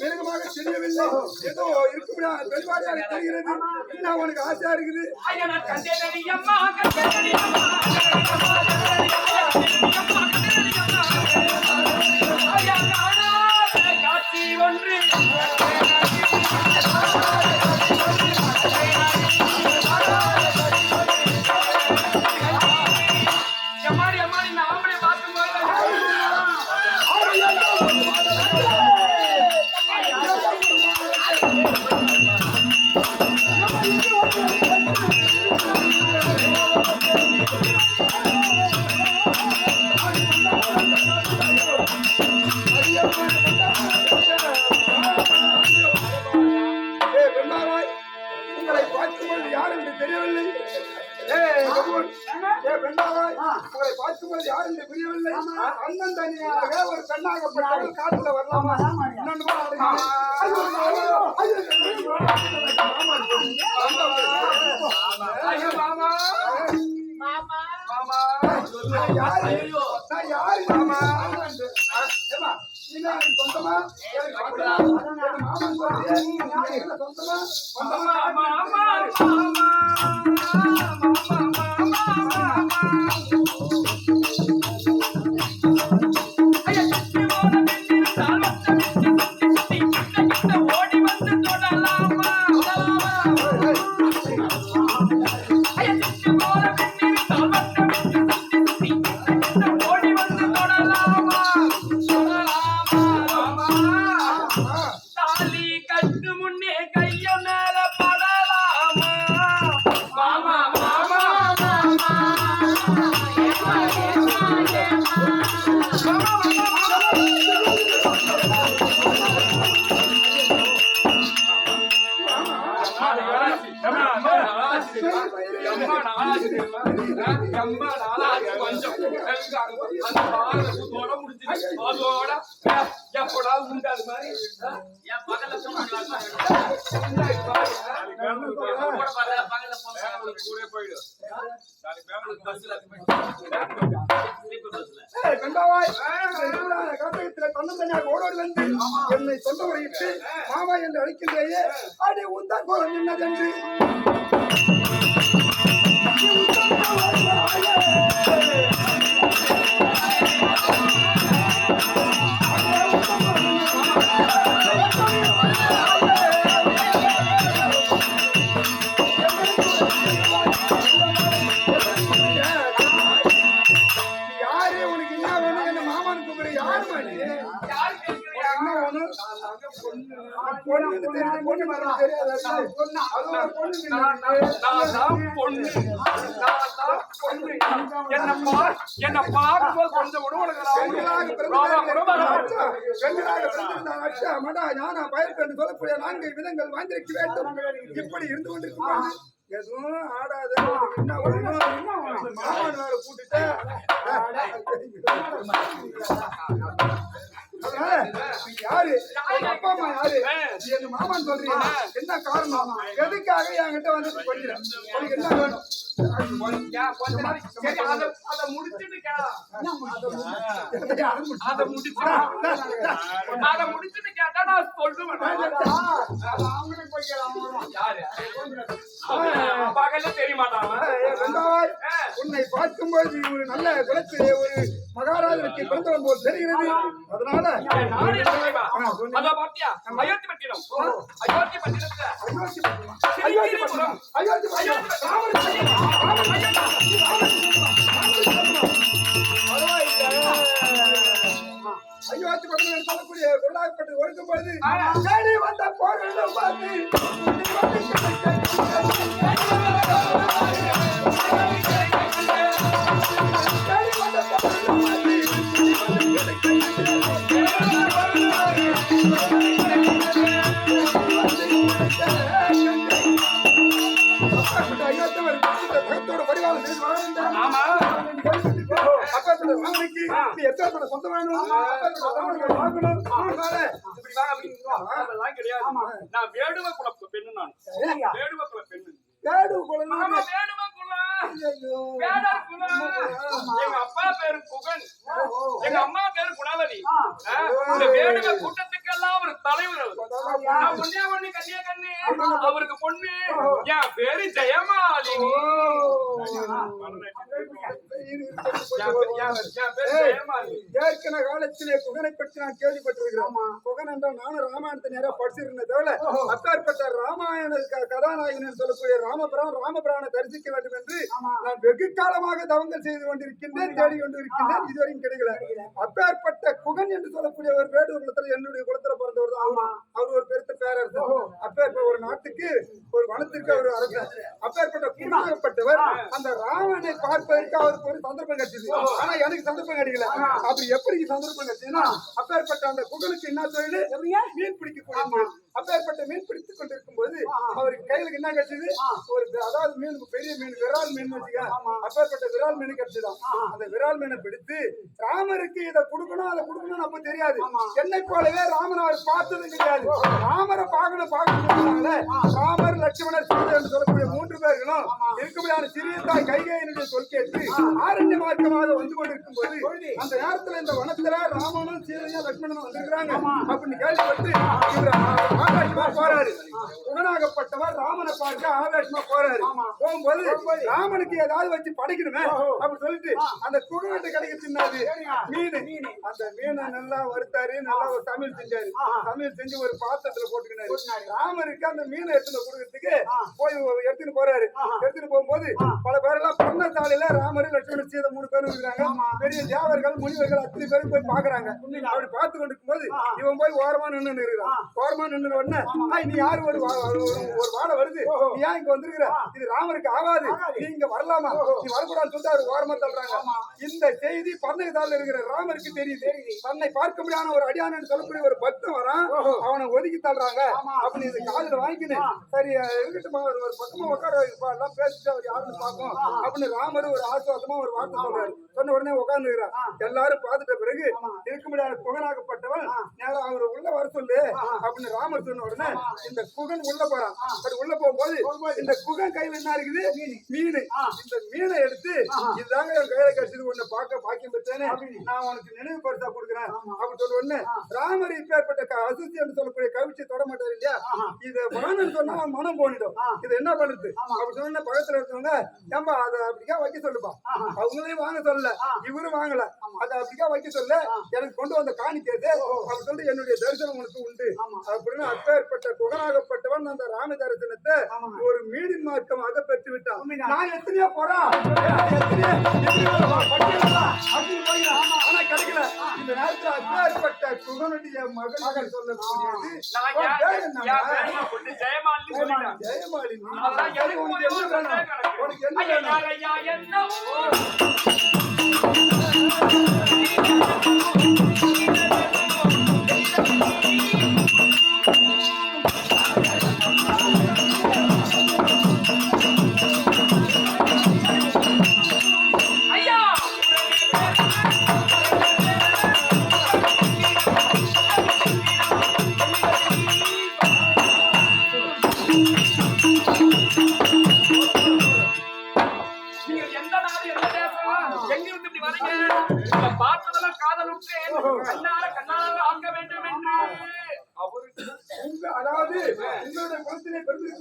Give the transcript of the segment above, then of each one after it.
மிருகமாக தெரியவில்லை ஏதோ இருக்கும்டா வெளிப்பாடு எனக்கு தெரிகிறது என்ன உனக்கு ஆசையா இருக்குது ஐயா, நான் கண்டேனடி அம்மா, உங்களை பார்க்கும்போது யார் என்று தெரியவில்லை அண்ணன் தனியாக ஒரு பெண்ணாகப்பட்டவள் காட்டுல வரலாமா? மாமா. மாமா. நான் யாரு மாமா. சொந்தமா? சொந்தமா? சொந்தமா என்னை சொந்த முறையிட்டு மாமா என்று அழைக்கின்றேயே அடி உந்தன் கோலம் என்னதென்று என்ன பார்க்கும்போது கொஞ்சம் அச்சா, மடா, ஞானா, பயற்கு என்று சொல்லக்கூடிய நான்கு விதங்கள் வாழ்ந்திருக்க வேண்டும். இப்படி இருந்து கொண்டிருக்கும் பொழுது எதுவும் ஆடாத என்ன கூட்டிட்ட. அதனால, நீ யாரு? உங்க அப்பா அம்மா யாரு? நீ எங்க மாமான்னு சொல்றீங்க என்ன காரணம்? எதுக்காக என்கிட்ட வந்து படிக்கிற உனக்கு என்ன வேணும்? பகல்ல தெரிய மாட்டான். உன்னை பார்க்கும்போது ஒரு நல்ல குலத்திலே ஒரு மகாராஜனுக்கு பிறந்தவன் போல் தெரிகிறது. அதனால என் நாடு என்ன தெரியுமா? ஆ, சொல்லு. அதோ பாத்தியா? அயோத்தி வா. அதெல்லாம் கிடையாது நான் வேடுவ குல பெண்ணு நான் வேடுவ குல பெண்ணு வேடுவ குலம் ஐயோ. வேடர் எங்க அப்பா பேரு குகன் எங்க அம்மா பேரு குணாவதி ஆ, இந்த வேடுவ கூட்டத்துக்கெல்லாம் ஒரு தலைவர் அவர். கண்ணியா கண்ணு அவருக்கு பொண்ணு என் பேரு ஜெயமாலினி ஏற்கன காலத்திலே குகனை பற்றி நான் கேள்விப்பட்டிருக்கிறேன். குகன் என்றால் நானும் ராமாயணத்தை நேரம் படிச்சிருந்த தவிர அப்பாற்பட்ட ராமாயண கதாநாயகன் சொல்லக்கூடிய ராமபுரம் ராமபுரானை தரிசிக்க வேண்டும் என்று நான் வெகு காலமாக தவங்கள் செய்து கொண்டிருக்கின்றேன் தேடி கொண்டு இருக்கின்றேன் இதுவரையும் கிடைக்கல. அப்பாற்பட்ட குகன் என்று சொல்லக்கூடிய ஒரு வேடூர் குலத்துல என்னுடைய குலத்துல பிறந்தவர் தான் அவரு. அவர் ஒரு பெருத்த பேரரசர். அப்பேற்பட்ட ஒரு நாட்டுக்கு ஒரு வனத்திற்கு அவர் அரசர். அப்பேற்பட்ட குடும்பப்பட்டவர் அந்த ராவனை பார்ப்பதற்கு அவருக்கு சந்தர்ப்பம் கிடைச்சது ஆனா எனக்கு சந்தர்ப்பம் கிடைக்கல. அப்படி எப்படி சந்தர்ப்பம் கிடைச்சதுன்னா அப்பேற்பட்ட அந்த குகனுக்கு என்ன தொழில் மீன் பிடிக்க அப்பேற்பட்ட மீன் பிடித்துக் கொண்டிருக்கும் போது அவருக்கு கையில என்ன கிடைச்சது? ஒரு அதாவது மீன் பெரிய மீன் விரால் மீன் வச்சுக்க அப்பேற்பட்ட விரால் மீன் கிடைச்சதான் அந்த விரால் மீனை பிடித்து ராமருக்கு இதை கொடுக்கணும் அதை கொடுக்கணும்னு அப்ப தெரியாது. என்னை போலவே ராமன் அவர் பார்த்தது கிடையாது. ராமரை பார்க்கணும் பார்க்கணும் ராமர் லட்சுமணர் சீதை என்று சொல்லக்கூடிய மூன்று பேர்களும் இருக்கும்படியான சிறிய தாய் கைகையினுடைய சொல் கேட்டு ஆரண்ய மார்க்கமாக வந்து கொண்டிருக்கும் போது அந்த நேரத்துல இந்த வனத்துல ராமனும் சீதையும் லட்சுமணனும் வந்திருக்கிறாங்க. அப்படின்னு கேள்விப்பட்டு இவர் ஆ- ஆகாசமா போறாரு. உடனாகப்பட்டவர் ராமனை பார்க்க ஆகாசமா போறாரு. போகும்போது ராமனுக்கு ஏதாவது வச்சு படைக்கணுமே அப்படின்னு சொல்லிட்டு அந்த குடும்பத்தை கிடைக்க தின்னாது மீன். அந்த மீனை நல்லா வறுத்தாரு நல்லா ஒரு சமையல் செஞ்சாரு. சமையல் செஞ்சு ஒரு பாத்திரத்துல போட்டுக்கினாரு. ராமருக்கு அந்த மீனை எடுத்துட்டு கொடுக்கறதுக்கு போய் எடுத்துட்டு போறாரு. எடுத்துட்டு போகும்போது பல பேரெல்லாம் பர்ணசாலையில ராமர் லட்சுமண சீதை மூணு பேரும் இருக்கிறாங்க. பெரிய தேவர்கள் முனிவர்கள் அத்தனை பேரும் போய் பாக்குறாங்க அப்படி பார்த்து கொண்டு இருக்கும்போது இவன் போய் ஓரமா நின்னு இருக்கிறான் ஓரமா நின்னு உடனே "ஐய், நீ யாரு? ஒரு ஒரு வாழை வருது. நீ ஏன் இங்க வந்திருக்கிற? இது ராமருக்கு ஆகாது. நீ இங்க வரலாமா? நீ வரக்கூடாதுன்னு சொல்லிட்டு அவர் ஓரமா தள்ளுறாங்க. இந்த செய்தி பந்தகத்தால இருக்கிற ராமருக்கு தெரியுது. தன்னை பார்க்க முடியாத ஒரு அடியானு சொல்லக்கூடிய ஒரு பக்தன் வரான். அவனை ஒதுக்கி தள்ளுறாங்க. அப்படின்னு இது காதுல வாங்கிக்கினேன் சரி இருக்கட்டுமா ஒரு ஒரு பக்கமா உட்கார எல்லாம் பேசிட்டு அவர் யாருன்னு பார்ப்போம். அப்படின்னு ராமர் ஒரு ஆசுவாசமா ஒரு வார்த்தை சொல்றாரு. சொன்ன உடனே உட்கார்ந்து எல்லாரும் பார்த்துட்ட பிறகு இருக்க முடியாத குகனாகப்பட்டவன் நேரம் அவர் உள்ள வர சொல்லு. அப்படின்னு ராமர் சொன்ன உடனே இந்த குகன் உள்ள போறான். அப்படி உள்ள போகும்போது இந்த குகன் கையில என்ன இருக்குது? மீன். இந்த மீனை எடுத்து இதுதாங்க என் கையில கிடைச்சது உன்னை பார்க்க பாக்கியம் பெற்றேன்னு நான் உனக்கு நினைவு பரிசா கொடுக்குறேன் அப்படி சொல்ல உடனே ராமர் இப்பேற்பட்ட அசுத்தி என்று சொல்லக்கூடிய கவிச்சு தொட மாட்டாரு இல்லையா? இது வேணும்னு சொன்னா மனம் போனிடும். இது என்ன பண்ணுது? அப்படி சொன்ன பக்கத்துல இருக்கவங்க ஏம்பா அதை அப்படிக்கா வைக்க சொல்லுப்பா. அவங்களையும் வாங்க சொல்லல. இவரும் வாங்கல. அதை அப்படிக்கா வைக்க சொல்ல? எனக்கு கொண்டு வந்த காணிக்கிறது அப்படி சொல்லிட்டு என்னுடைய தரிசனம் உனக்கு உண்டு. அப்படின்னு அப்பேற்பட்ட குகனாகப்பட்டவன் அந்த ராம தரிசனத்தை ஒரு மீனின் மார்க்கமாக பெற்று விட்டான் நான் எத்தனையோ போறான். ஆனா கிடைக்கல. இந்த நேரத்துல அப்பேற்பட்ட குகனுடைய மகன் சொல்லக்கூடியது ஜெயமாலினி உனக்கு என்ன வேணும்? அதாவது உங்களுடைய குலத்திலே தான்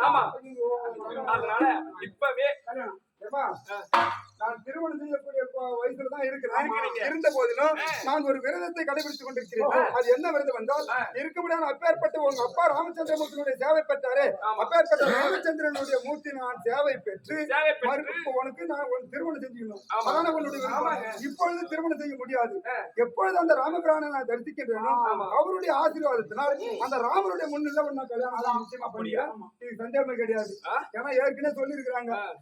ஆமா. ஐயோ. அதனால போதிலும் நான் ஒரு விரதத்தை கடைபிடித்துக் கொண்டிருக்கிறேன். அது என்ன விரதம் என்றால் இருக்க முடியாத அப்பேற்பட்ட உங்க அப்பா ராமச்சந்திரமூர்த்தியினுடைய சேவை பெற்றாரே. அப்பேற்பட்ட ராமச்சந்திரனுடைய மூர்த்தி நான் சேவை பெற்று மறுப்பு உனக்கு நான் உன் திருமணம் செஞ்சுக்கணும். அதான உன்னுடைய. இப்பொழுது திருமணம் செய்ய முடியாது. எப்பொழுது அந்த ராமபிரானை நான் தரிசிக்கின்றேனோ அவருடைய ஆசீர்வாதத்தினால் அந்த ராமருடைய முன்னில நான் கல்யாணம் நிச்சயமா பண்ணியா இது சந்தேகமே கிடையாது? ஏன்னா ஏற்கனவே சொல்லி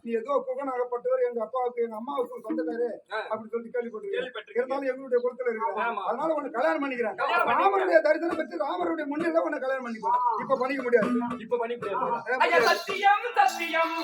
நீ ஏதோ குகனாகப்பட்டவர் எங்க அப்பாவுக்கு எங்க அம்மாவுக்கு சொந்தக்காரு அப்படி சொல்லிட்டு கேள்விப்பட்டிருக்கேன். இருந்தாலும் எங்களுடைய குலத்துல இருக்கிறேன் ஆமா. அதனால உன்னை கல்யாணம் பண்ணிக்கிறேன். ராமருடைய தரிசனம் பெற்று ராமருடைய முன்னில உன்னை கல்யாணம் பண்ணிப்போம் இப்ப பண்ணிக்க முடியாது. இப்ப பண்ணி முடியாது. சத்தியம் சத்தியம்.